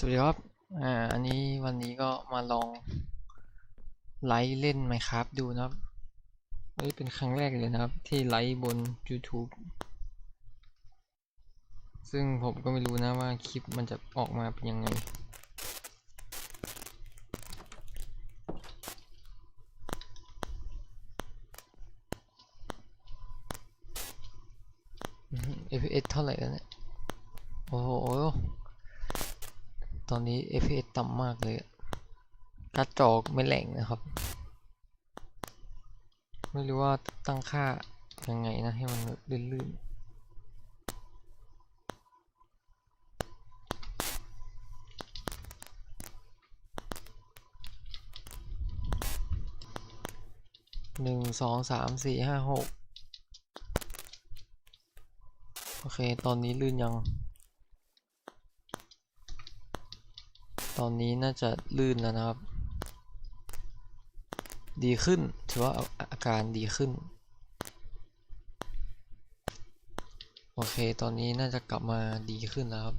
สวัสดีครับ อ่า อันนี้วันนี้ก็มาลองไลฟ์เล่นไหมครับ ดูนะครับนี่เป็นครั้งแรกเลยนะครับ ที่ไลฟ์บน YouTube ซึ่งผมก็ไม่รู้นะว่าคลิปมันจะออกมาเป็นยังไงอือฮึ FPS เท่าไหร่แล้วเนี่ย โอ้โห ตอนนี้ FPS ต่ำมากเลยการ์ดจอไม่แรงนะครับ ไม่รู้ว่าตั้งค่ายังไงนะให้มันลื่นๆหนึ่งสองสามสี่ห้าหกโอเค ตอนนี้ลื่นยัง ตอนนี้น่าจะลื่นแล้วนะครับ ดีขึ้น ถือว่าอาการดีขึ้น โอเค ตอนนี้น่าจะกลับมาดีขึ้นแล้วครับ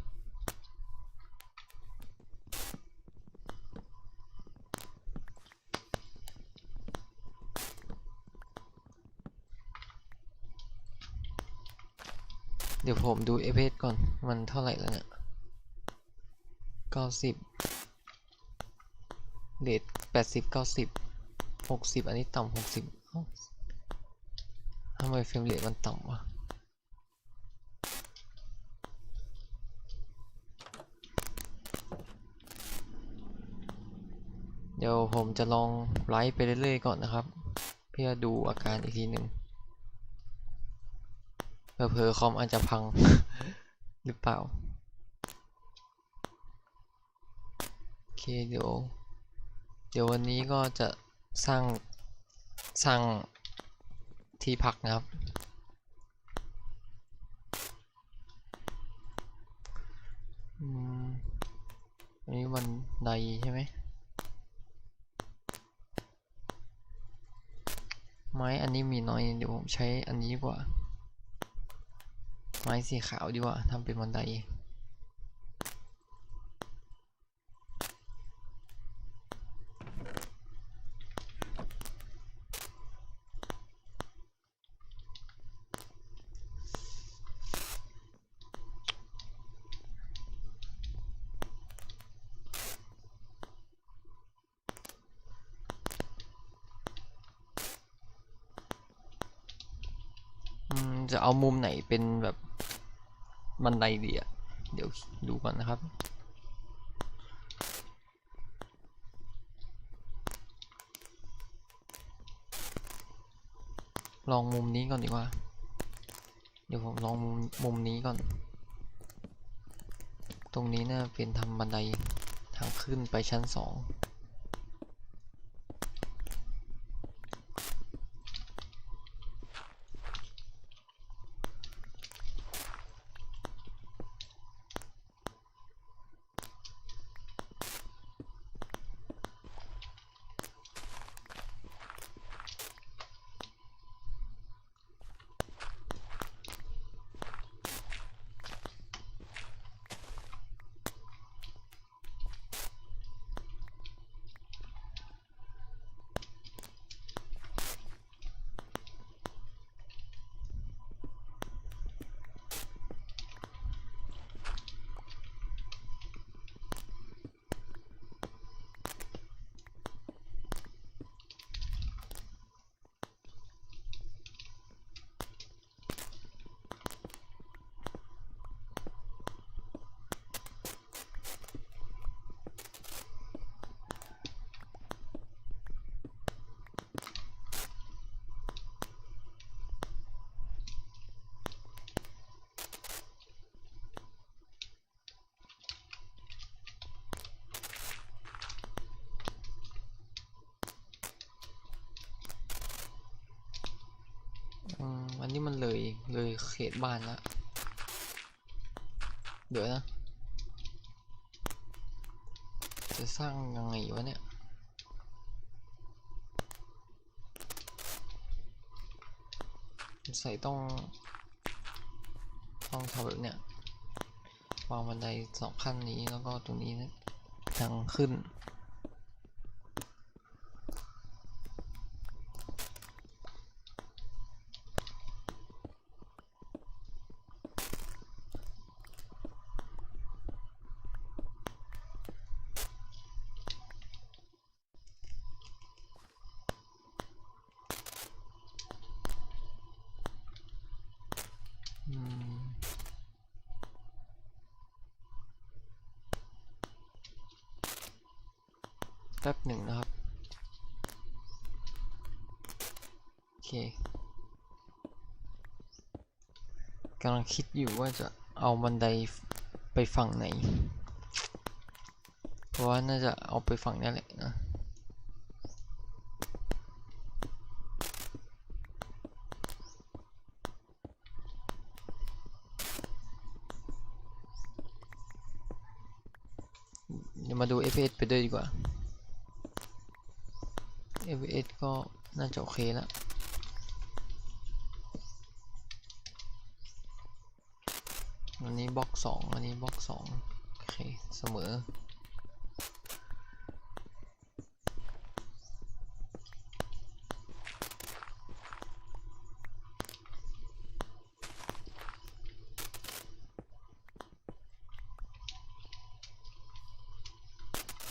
เดี๋ยวผมดู FPS ก่อน มันเท่าไหร่แล้วเนี่ย เก้าสิบเรทแปดสิบเก้าสิบหกสิบอันนี้ต่ำหกสิบทำไมเฟรมเรทมันต่ำวะเดี๋ยวผมจะลองไลฟ์ไปเรื่อยๆก่อนนะครับ เพื่อดูอาการอีกทีหนึ่งเผลอๆคอมอาจจะพังหรือเปล่า โอ เดี๋ยว เดี๋ยววันนี้ก็จะสร้างสร้างที่พักนะครับอืมอันนี้วันใดใช่ไหม ไม้อันนี้มีน้อย เดี๋ยวผมใช้อันนี้ดีกว่า ไม้สีขาวดีกว่าทำเป็นบันได อืม จะเอามุมไหนเป็นแบบบันไดดีอะเดี๋ยวดูก่อนนะครับลองมุมนี้ก่อนดีกว่า เดี๋ยวผมลองมุมมุมนี้ก่อน ตรงนี้น่าเป็นทำบันไดทางขึ้นไปชั้นสอง อืมอันนี้มันเลยเลยเข ตบ้านล้วเดี๋ยวนะ จะสร้างยังไงวะเนี่ยใส่ต้องต้องทำแบบเนี้ยวางบันไดสองขั้นนี้แล้วก็ตรงนี้นะทางขึ้น แป๊บหนึ่งนะครับ โอเคกำลังคิดอยู่ว่าจะเอาบันไดไปฝั่งไหน เพราะว่าน่าจะเอาไปฝั่งนี้แหละนะเดี๋ยวมาดู FPS ไปด้วยดีกว่า FPS ก็น่าจะโอเคแล้วอันนี้บล็อกสองอันนี้บล็อกสองโอเค เสมอ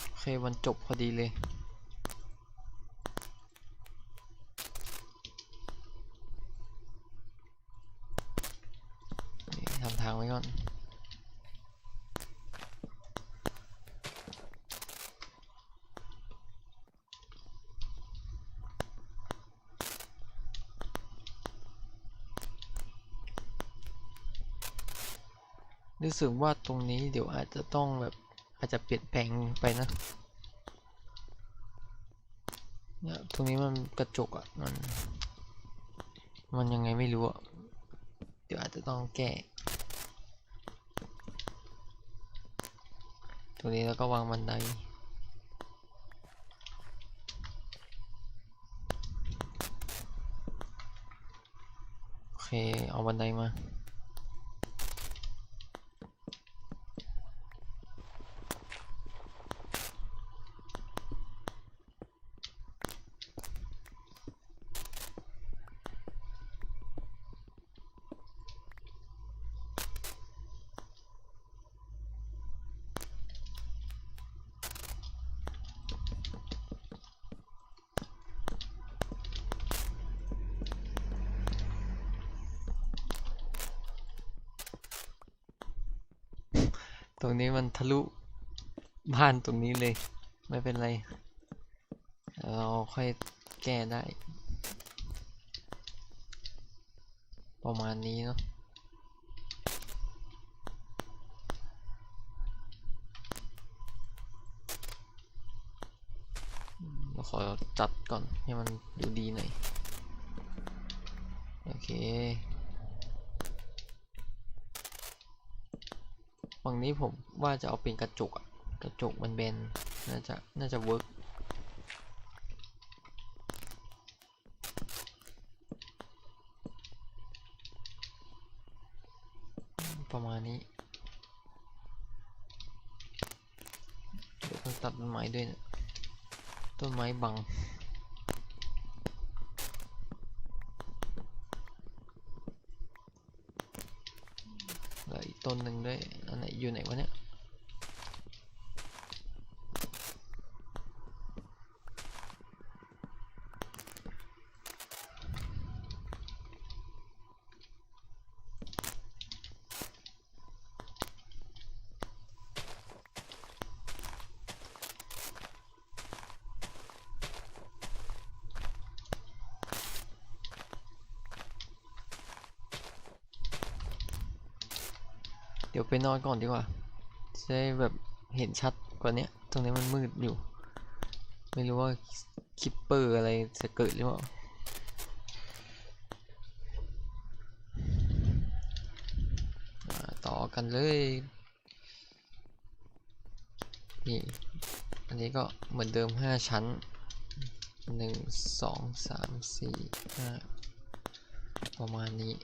โอเค วันจบพอดีเลย นี่ทำทางไว้ก่อน รู้สึกว่าตรงนี้เดี๋ยวอาจจะต้องแบบอาจจะเปลี่ยนแปลงไปนะเนี่ยตรงนี้มันกระจกอะมันมันยังไงไม่รู้อะเดี๋ยวอาจจะต้องแก้ตรงนี้แล้วก็วางบันไดโอเคเอาบันไดมา ตรงนี้มันทะลุบ้านตรงนี้เลย ไม่เป็นไร เราค่อยแก้ได้ ประมาณนี้เนาะเราขอจัดก่อนให้มันดูดีหน่อย โอเค ฝั่งนี้ผมว่าจะเอาเป็นกระจกอะกระจกมันแบนน่าจะน่าจะเวิร์กประมาณนี้เดี๋ยวต้องตัดต้นไม้ด้วยนะต้นไม้บัง เหลืออีกต้ นหนึ่งด้วยอันไหนอยู่ไหนวะเนี่ย นอนก่อนดีกว่า จะได้แบบเห็นชัดกว่านี้ตรงนี้มันมืดอยู่ ไม่รู้ว่าคิปเปอร์อะไรจะเกิดหรือเปล่าอ่าต่อกันเลยนี่อันนี้ก็เหมือนเดิมห้าชั้นหนึ่งสองสามสี่ห้าประมาณนี้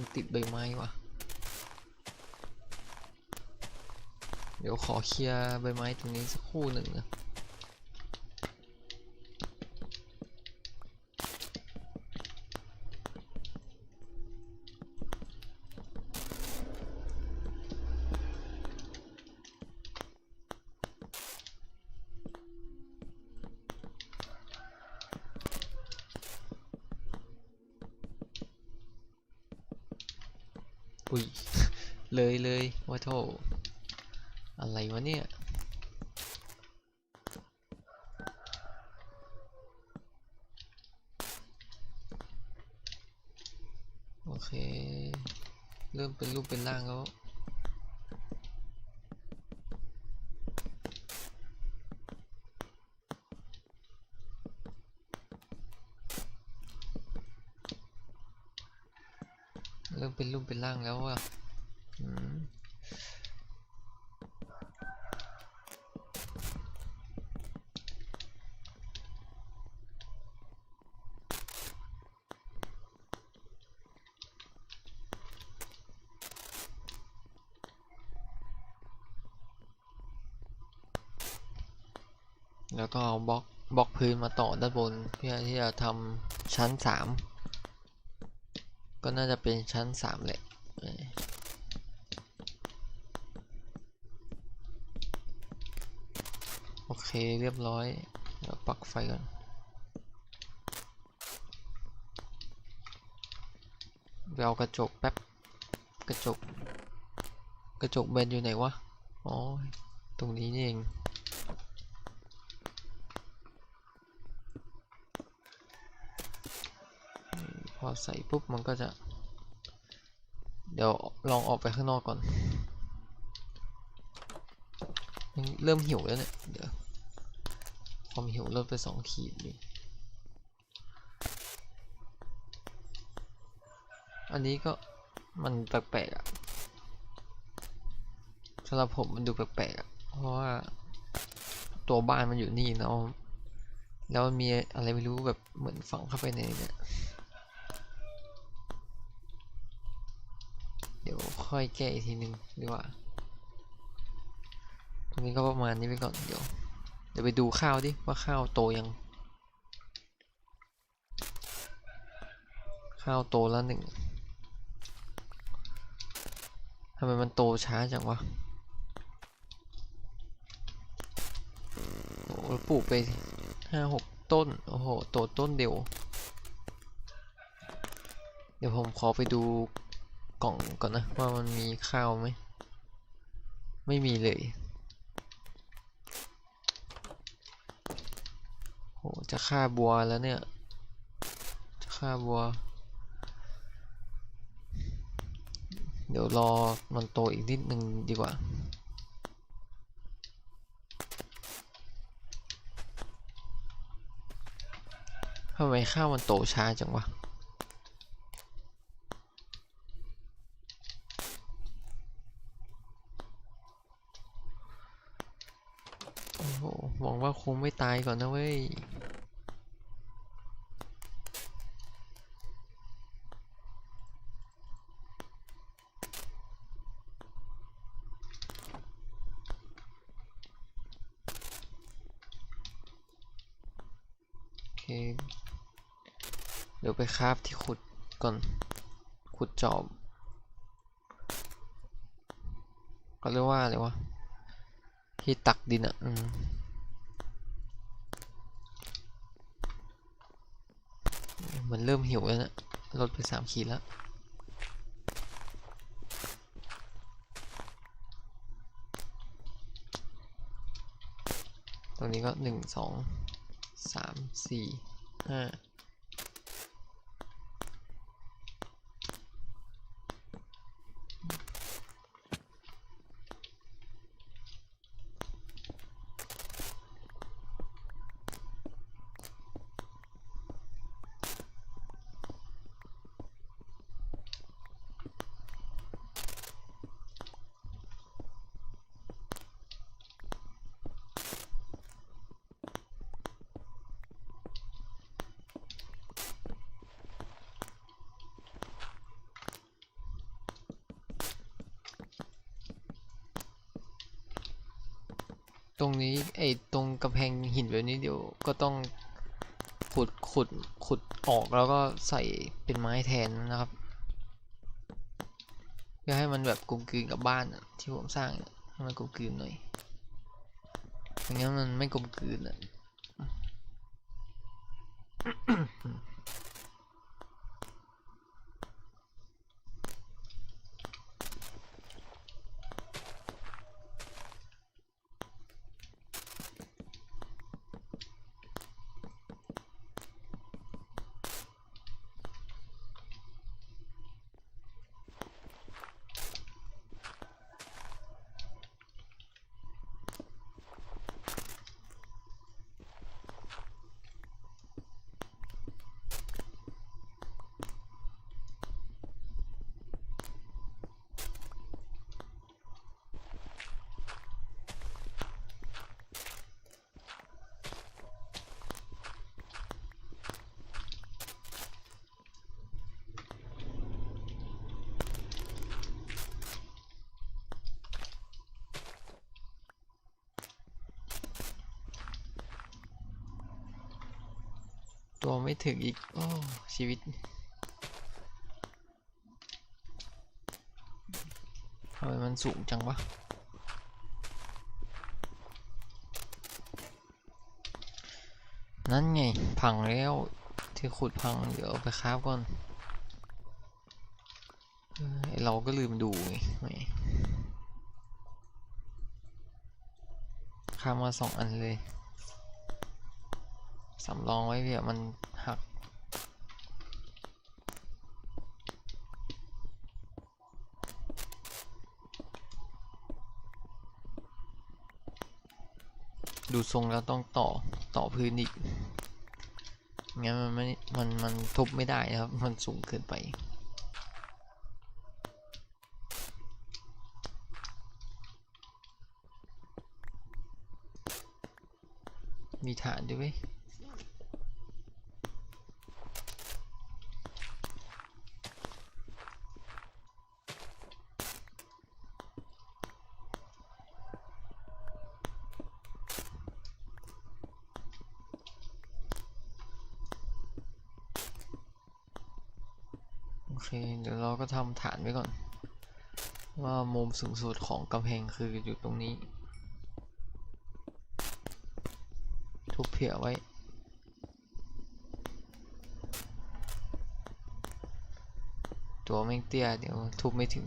มันติดใบไม้ว่ะเดี๋ยวขอเคลียร์ใบไม้ตรงนี้สักคู่หนึ่งนะ อุ้ย เลยเลยว่าโทอะไรวะเนี่ย โอเค เริ่มเป็นรูปเป็นร่างแล้ว เป็นร่างแล้วอะแล้วก็เอาบล็อกบล็อกพื้นมาต่อด้านบนเพื่อที่จะทำชั้นสาม ก็น่าจะเป็นชั้นสามแหละโอเคเรียบร้อยเดี๋ยวปักไฟก่อนเอากระจกแป๊บกระจก กระจกแบนอยู่ไหนวะ อ๋อ ตรงนี้นี่เอง พ อใส่ปุ๊บมันก็จะ เดี๋ยวลองออกไปข้างนอกก่อนเริ่มหิวแล้วเนี่ย เดี๋ยวความหิวลดไปสองขีดอยู่อันนี้ก็มันแปลกๆอะสำหรับผมมันดูแปลกๆอะเพราะว่าตัวบ้านมันอยู่นี่เนาะแล้วมันมีอะไรไม่รู้แบบเหมือนฝังเข้าไปในเนี่ย ดี๋ยวค่อยแก้อีกทีนึงดีกว่า ตรงนี้ก็ประมาณนี้ไปก่อน เดี๋ยว เดี๋ยวไปดูข้าวดิว่าข้าวโตยัง ข้าวโตแล้วหนึ่งทำไมมันโตช้าจังวะโอ้ปลูกไปห้าหกต้น โอ้โห โตต้นเดียว เดี๋ยวผมขอไปดู กล่องก่อนนะ ว่ามันมีข้าวไหม ไม่มีเลยโหจะฆ่าบัวแล้วเนี่ย จะฆ่าบัว เดี๋ยวรอมันโตอีกนิดนึงดีกว่าทำไมข้าวมันโตช้าจังวะ โอ้โหหวังว่า คงไม่ตายก่อนนะเว้ย โอเค เดี๋ยวไปคราฟที่ขุดก่อน ขุดจอบก็เรียกว่าอะไรวะที่ตักดินอะ เหมมันเริ่มหิวแล้วนะลดไปสามขีดแล้ว ตรงนี้ก็หนึ่งสองสามสี่ห้า ตรงนี้ไอ้ตรงกำแพงหินแบบนี้เดี๋ยวก็ต้องขุดขุดขุดออกแล้วก็ใส่เป็นไม้แทนนะครับเพื่อให้มันแบบกลมกลืนกับบ้านที่ผมสร้างเนี่ยให้มันกลมกลืนหน่อยอย่างั้นมันไม่กลมกลืนอะ ตัวไม่ถึงอีก โอ้ ชีวิตทำไมมันสูงจังวะ นั่นไง พังแล้ว ที่ขุดพัง เดี๋ยวเอาไปคราฟก่อนเราก็ลืมดูไงแหมคราฟมาสองอันเลย สำรองไว้เผื่อมันหักดูทรงแล้วต้องต่อต่อพื้นอีก งั้นมันไม่ มัน มันทุบไม่ได้นะครับ มันสูงเกินไป มีฐานด้วยเวย โอเค เดี๋ยวเราก็ ทำฐานไว้ก่อน ว่ามุมสูงสุดของกำแพงคืออยู่ตรงนี้ ทุบเผื่อไว้ตัวแม่งเตี้ยเดี๋ยวทุบไม่ถึง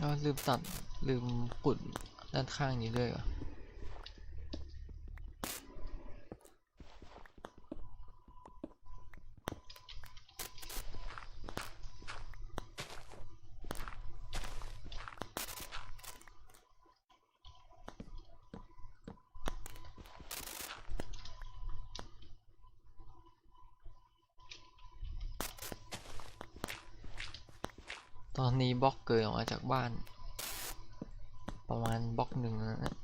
เราลืมตัดลืมกุดด้านข้างนี้ด้วยอะ ตอนนี้บล็อกเกินออกมาจากบ้าน ประมาณบล็อกหนึ่งนะ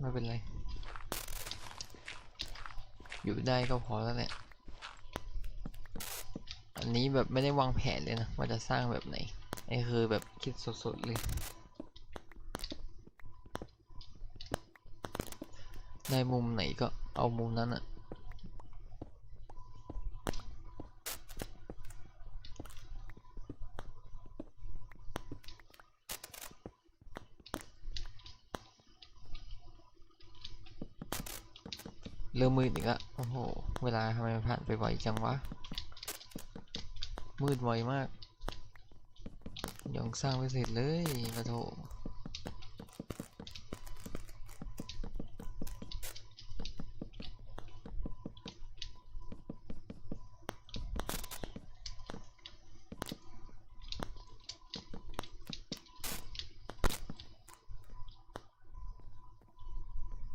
ไม่เป็นไร อยู่ได้ก็พอแล้วแหละอันนี้แบบไม่ได้วางแผนเลยนะว่าจะสร้างแบบไหนไอ้คือแบบคิดสดๆเลย ได้มุมไหนก็เอามุมนั้นอะ เริ่มมืดอีกละโอ้โห เวลาทำไมผ่านไปไวจังวะ มืดไวมาก ยังสร้างไม่เสร็จเลยกระโถ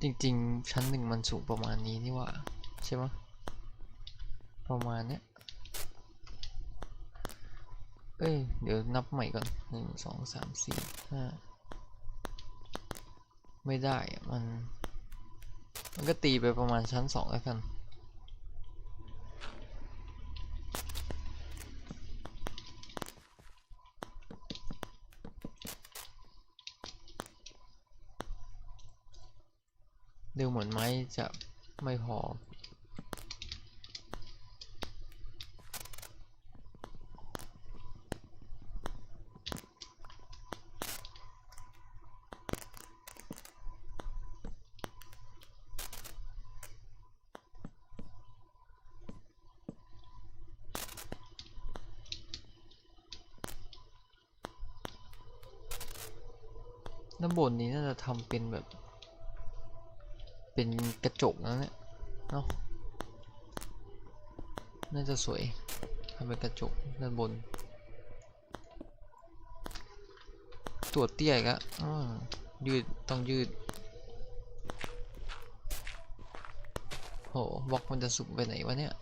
จริงๆ ชั้นหนึ่งมันสูงประมาณนี้นี่ว่าใช่ไหมประมาณเนี้ยเอ้ย เดี๋ยวนับใหม่ก่อนหนึ่งสองสามสี่ห้าไม่ได้มัน มันก็ตีไปประมาณชั้นสองแล้วกัน ดูเหมือนไม้จะไม่พอ ด้านบนนี้น่าจะทำเป็นแบบ เป็นกระจกนะเนี่ยเนาะน่าจะสวยทำเป็นกระจกด้านบน ตัวเตี้ยกะยืดต้องยืดโหบล็อกมันจะสุกไปไหนวะเนี่ย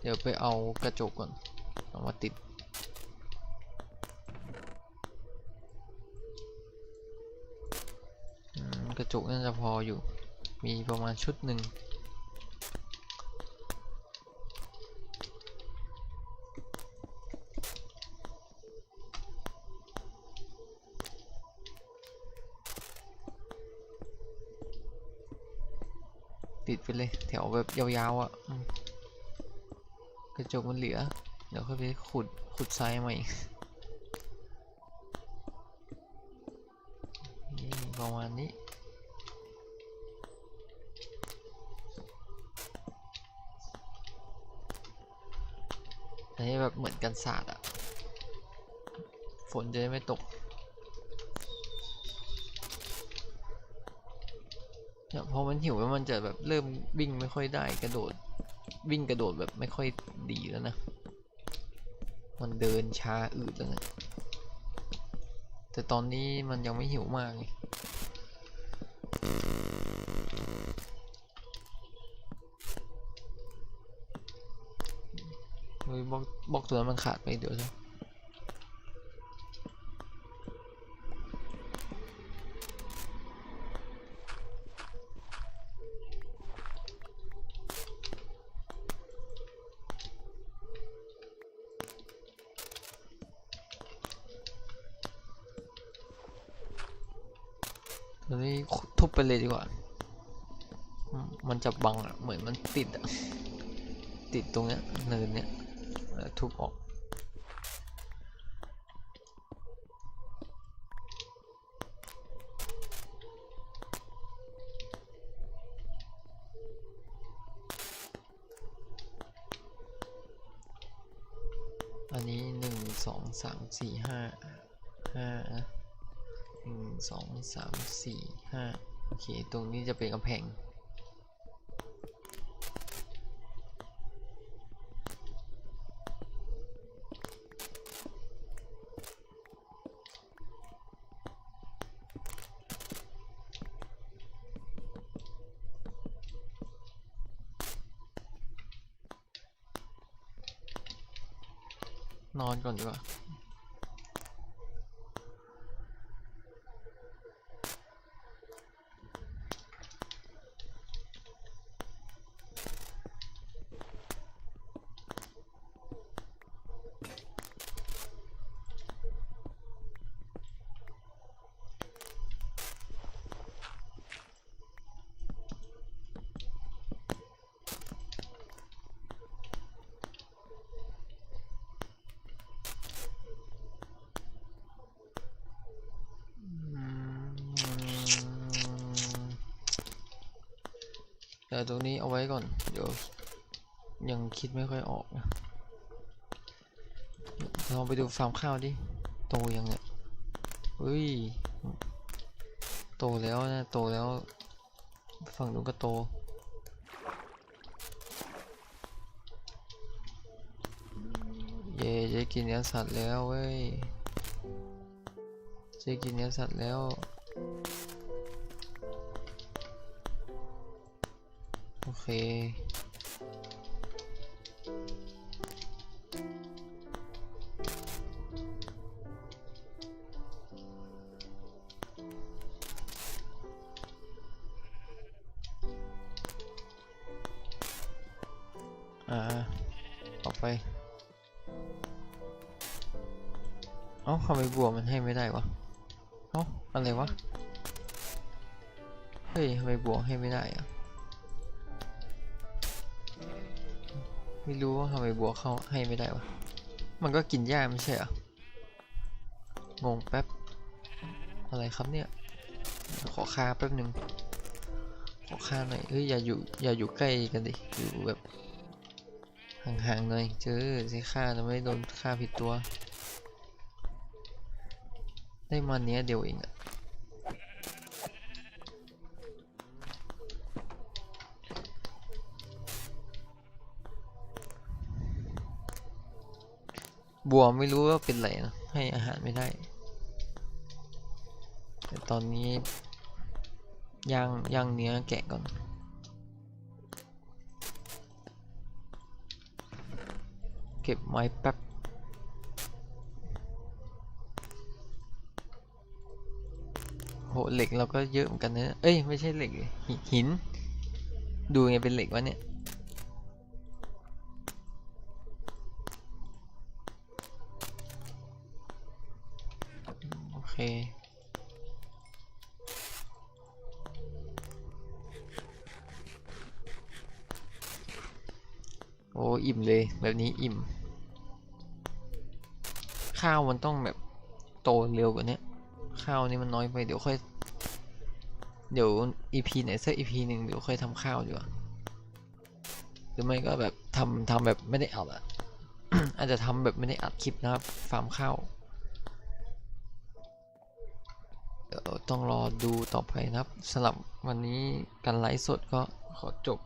เดี๋ยวไปเอากระจกก่อนเอามาติด อืมกระ จกน่าจะพออยู่ มีประมาณชุดหนึ่งติดไปเลยแถวแบบยาวๆอะกระจกมันเหลือ เดี๋ยวค่อยไปขุดขุดทรายใหม่ประมาณนี้ อันนี้แบบเหมือนกันศาสตร์อะฝนจะได้ไม่ตกเนี่ยพอมันหิวแล้วมันจะแบบเริ่มวิ่งไม่ค่อยได้กระโดด วิ่งกระโดดแบบไม่ค่อยดีแล้วนะ มันเดินช้าอืดแล้วนะแต่ตอนนี้มันยังไม่หิวมากไงเฮ้ย บล็อกตัวนั้นมันขาดไปเดี๋ยวนะตัวนี้ทุบไปเลยดีกว่ามมันจะบังอะ เหมือนมันติดอะ ติดตรงเนี้ยเนินเนี้ย แล้วทุบออกอันนี้หนึ่งสองสามสี่ห้าห้าหนึ่งสองสามสี่ห้าโอเค ตรงนี้จะเป็นกำแพง นอนก่อนดีกว่า ตรงนี้เอาไว้ก่อน เดี๋ยวยังคิดไม่ค่อยออกนะลองไปดูฟาร์มข้าวดิ โตยังเนี่ยเฮ้ย โตแล้วนะ โตแล้ว ฝั่งนู้นก็โต เย่จะกินเนื้อสัตว์แล้วเว้ยจะกินเนื้อสัตว์แล้ว เค อ่า ออกไป เอ้าทำไมบัวมันให้ไม่ได้วะ เอ้า อะไรวะ เฮ้ยทำไมบัวให้ไม่ได้อะ ไม่รู้ว่าทำไมบัวเข้าให้ไม่ได้วะ มันก็กินหญ้าไม่ใช่เหรองงแป๊บ อะไรครับเนี่ย ขอค่าแป๊บหนึ่งขอค่าหน่อยเฮ้ยอย่าอยู่อย่าอยู่ใกล้กันดิ อยู่แบบห่างๆหน่อย เจอสิค่าจะไม่โดนค่าผิดตัว ได้มาเนี้ยเดียวเอง วไม่รู้ว่าเป็นไรนะให้อาหารไม่ได้ แต่ตอนนี้ย่างย่างเนื้อแกะก่อนเก็บไม้แป๊บโหเหล็กเราก็เยอะเหมือนกันนะ เอ้ย ไม่ใช่เหล็กหิน ดูไงเป็นเหล็กวะเนี่ย โอเค โอ้อิ่มเลย แบบนี้อิ่ม ข้าวมันต้องแบบโตเร็วกว่านี้ข้าวนี่มันน้อยไปเดี๋ยวค่อย เดี๋ยว EP ไหนสัก EP หนึ่งเดี๋ยวค่อยทำข้าวดีกว่าหรือไม่ก็แบบทำทำแบบไม่ได้อัดอะอาจจะทำแบบไม่ได้อัดคลิปนะครับฟาร์มข้าวเดี๋ยวต้องรอดูต่อไปนะครับสำหรับวันนี้การไลฟ์สดก็ขอจบ